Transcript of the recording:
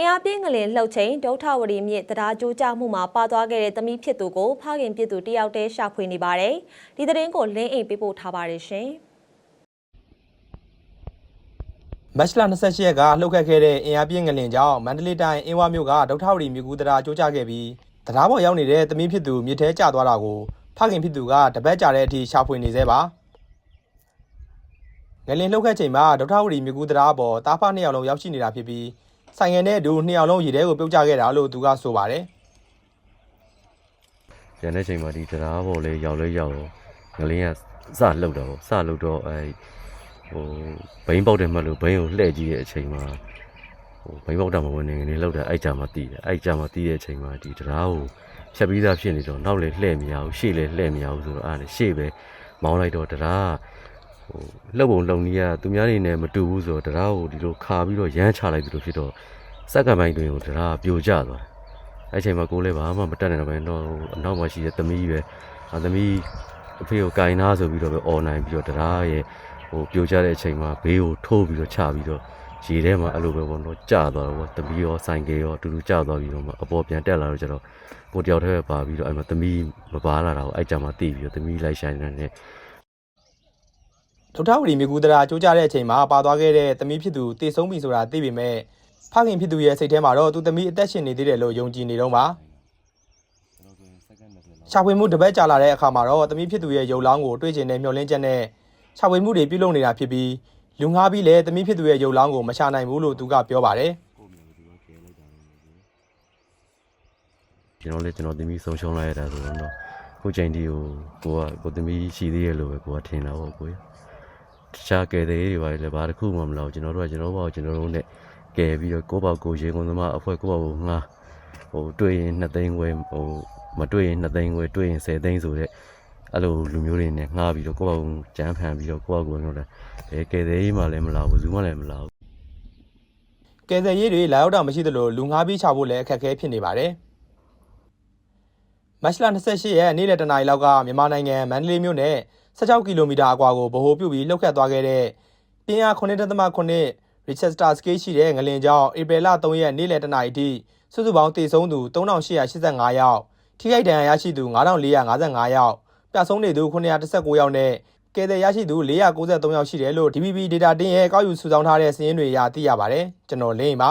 အင်အားပြင်းငလင်လှုပ်ချိန်ဒုထဝရီမြစ်တရားကျိုးကျမှုမှာပါသွားခဲ့တဲ့သမီးဖြစ်သူကိုဖခင်ဖြစ်သူတယောက်တည်းရှာဖွေနေပါတယ်။ဒီသတင်းကိုလင်းအိမ်ပေးပို့ထားပါတယ်ရှင်။မတ်လ28ရက်ကလှုပ်ခတ်ခဲ့တဲ့အင်အားပြင်းငလင်ကြောင့်မန္တလေးတိုင်းအင်းဝမြို့ကဒုထဝရီမြို့ကူးတရားကျိုးကျခဲ့ပြီးတရားပေါ်ရောက်နေတဲ့သမီးဖြစ်သူမြစ်ထဲကျသွားတာကိုဖခင်ဖြစ်သူကတပတ်ကြာတဲ့အထိရှာဖွေနေသေးပါငလင်လှုပ်ခတ်ချိန်မှာဒုထဝရီမြို့ကူးတရားပေါ်တားဖနှစ်ယောက်လုံးရောက်ရှိနေတာဖြစ်ပြီး ဆိုင်ငယ်နဲ့အတူနှစ်ယောက်လုံးရေထဲကိုပြုတ်ကျခဲ့တာလို့သူကဆိုပါတယ်ကျန်တဲ့ချိန်မှာဒီတရားပေါ်လေးရောက်လဲရောက်တော့ငလင်းကစလှုပ်တော့စလှုပ်တော့အဲဟိုဘိန်းပေါက်တယ်မှတ်လို့ဘိန်းကိုလှည့်ကြည့်တဲ့အချိန်မှာဟိုဘိန်းပေါက်တာမဝင်နေနေလှုပ်တာအဲ့ကြမှာတီးတယ်အဲ့ကြမှာတီးတဲ့အချိန်မှာဒီတရားကိုဖြတ်ပြီးသားဖြစ်နေတော့နောက်လေလှည့်မရဘူးရှေ့လေလှည့်မရဘူးဆိုတော့အားလေရှေ့ပဲမောင်းလိုက်တော့တရား ဟိုလှုပ်ပုံလှုပ်နည်းကသူများနေနဲ့မတူဘူးဆိုတော့တရားကိုဒီလိုခါပြီးတော့ရမ်းချလိုက်သလိုဖြစ်တော့စက်ကပိုင်းတွင်ကိုတရားပြိုကျသွားတယ်အဲ့ချိန်မှာကိုယ်လည်းဘာမှမတက်နိုင်တော့ဘဲတော့အနောက်မှာရှိတဲ့သမီးပဲအသမီးအဖေကိုကင်နာဆိုပြီးတော့ပဲអော်နိုင်ပြီးတော့တရားရဲ့ဟိုပြိုကျတဲ့အချိန်မှာဘေးကိုထိုးပြီးတော့ချပြီးတော့ရေထဲမှာအဲ့လိုပဲပေါ့နော်ကြာသွားတော့ဗောသမီးရောဆိုင်ကယ်ရောအတူတူကြာသွားပြီးတော့မှအပေါ်ပြန်တက်လာတော့ကျတော့ကိုတယောက်တည်းပဲပါပြီးတော့အဲ့မှာသမီးမပါလာတာကိုအဲ့ကြမှာတိပြီးတော့သမီးလိုက်ဆိုင်နေတဲ့ ဒုထဝရီမြို့ကူးတရားကျိုးကျတဲ့အချိန်မှာပါသွားခဲ့တဲ့သမီးဖြစ်သူတေဆုံးပြီဆိုတာသိပေမဲ့ဖခင်ဖြစ်သူရဲ့စိတ်ထဲမှာတော့သူသမီးအသက်ရှင်နေသေးတယ်လို့ယုံကြည်နေတော့ပါရှာဖွေမှုတစ်ပတ်ကြာလာတဲ့အခါမှာတော့သမီးဖြစ်သူရဲ့ရုပ်လောင်းကိုတွေ့ကျင်တဲ့မျှော်လင့်ချက်နဲ့ရှာဖွေမှုတွေပြုလုပ်နေတာဖြစ်ပြီးလူငှားပြီးလည်းသမီးဖြစ်သူရဲ့ရုပ်လောင်းကိုမရှာနိုင်ဘူးလို့သူကပြောပါတယ်ကျွန်တော်လည်းကျွန်တော်သမီးဆုံးရှုံးလိုက်ရတာဆိုတော့တော့ကိုချိန်ဒီကိုကိုကကိုသမီးရှိသေးရဲ့လို့ပဲကိုကထင်တာပေါ့ကို တခြားကယ်တဲ့တွေပါလေဘာတစ်ခုမှမလုပ်ကျွန်တော်တို့ကကျွန်တော်ဘောကျွန်တော်တို့နဲ့ကယ်ပြီးတော့ကိုပေါ့ကိုရေကုန်သမားအဖွဲ့ကိုပေါ့ကိုငါဟိုတွေ့ရင်2သိန်းခွဲဟိုမတွေ့ရင်2သိန်းခွဲတွေ့ရင်10သိန်းဆိုတဲ့အဲ့လိုလူမျိုးတွေနဲ့ငှားပြီးတော့ကိုပေါ့ကိုကြမ်းဖန်ပြီးတော့ကိုပေါ့ကိုတော့ဘယ်ကယ်တဲ့မှလည်းမလာဘူးဘူးမှလည်းမလာဘူးကယ်ဆယ်ရေးတွေလာရောက်တာမရှိသလိုလူငှားပြီးချဖို့လည်းအခက်အခဲဖြစ်နေပါတယ်မတ်လ28ရက်နေ့လယ်တနာရီလောက်ကမြန်မာနိုင်ငံမန္တလေးမြို့နဲ့ 16ကီလိုမီတာအကွာကိုဗဟိုပြုပြီးလှုပ်ခတ်သွားခဲ့တဲ့ပြင်းအား9.9 Richester scale ရှိတဲ့ငလင်ကြောင့်ဧပြီလ3ရက်နေ့လယ်တနာရီထိစုစုပေါင်းတည်ဆုံးသူ3885ယောက်ထိခိုက်ဒဏ်ရာရရှိသူ9455ယောက်ပျောက်ဆုံးနေသူ919ယောက်နဲ့ကယ်ဆယ်ရရှိသူ493ယောက်ရှိတယ်လို့ DPP Data တင်းရဲ့ကောက်ယူစုဆောင်းထားတဲ့စာရင်းတွေအရသိရပါတယ်ကျွန်တော်လင်းပါ